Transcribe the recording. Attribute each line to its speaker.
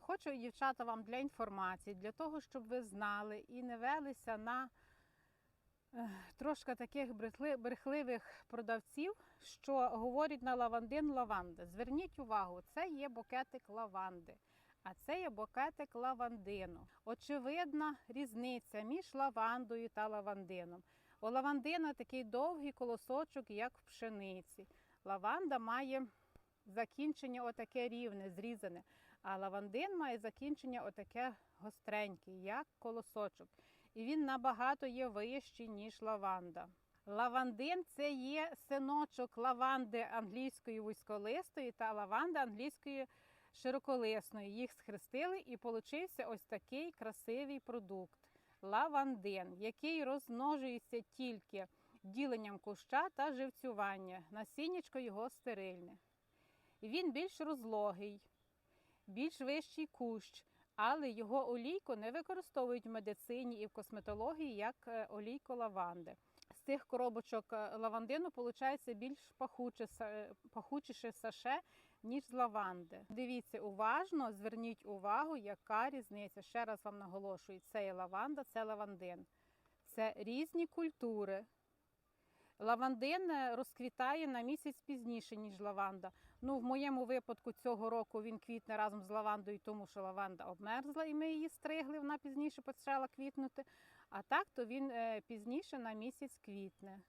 Speaker 1: Хочу, дівчата, вам для інформації, для того, щоб ви знали і не велися на е, трошки таких брехливих продавців, що говорять на лавандин лаванда. Зверніть увагу, це є букетик лаванди. А це є букетик лавандину. Очевидна різниця між лавандою та лавандином. У лавандина такий довгий колосочок, як в пшениці. Лаванда має закінчення отаке рівне, зрізане. А лавандин має закінчення отаке гостреньке, як колосочок. І він набагато є вищий, ніж лаванда. Лавандин це є синочок лаванди англійської вузьколистої та лаванди англійської широколисної. Їх схрестили і получився ось такий красивий продукт лавандин, який розмножується тільки діленням куща та живцювання. Насіннячко його стерильне. І він більш розлогий, більш вищий кущ, але його олійку не використовують в медицині і в косметології як е, олійку лаванди. З цих коробочок е, лавандину виходить більш пахуче, пахучіше саше, ніж з лаванди. Дивіться уважно, зверніть увагу, яка різниця. Ще раз вам наголошую: це є лаванда, це лавандин. Це різні культури. Лавандин е, розквітає на місяць пізніше, ніж лаванда. Ну, в моєму випадку цього року він квітне разом з лавандою, тому що лаванда обмерзла і ми її стригли, вона пізніше почала квітнути. А так то він е, пізніше на місяць квітне.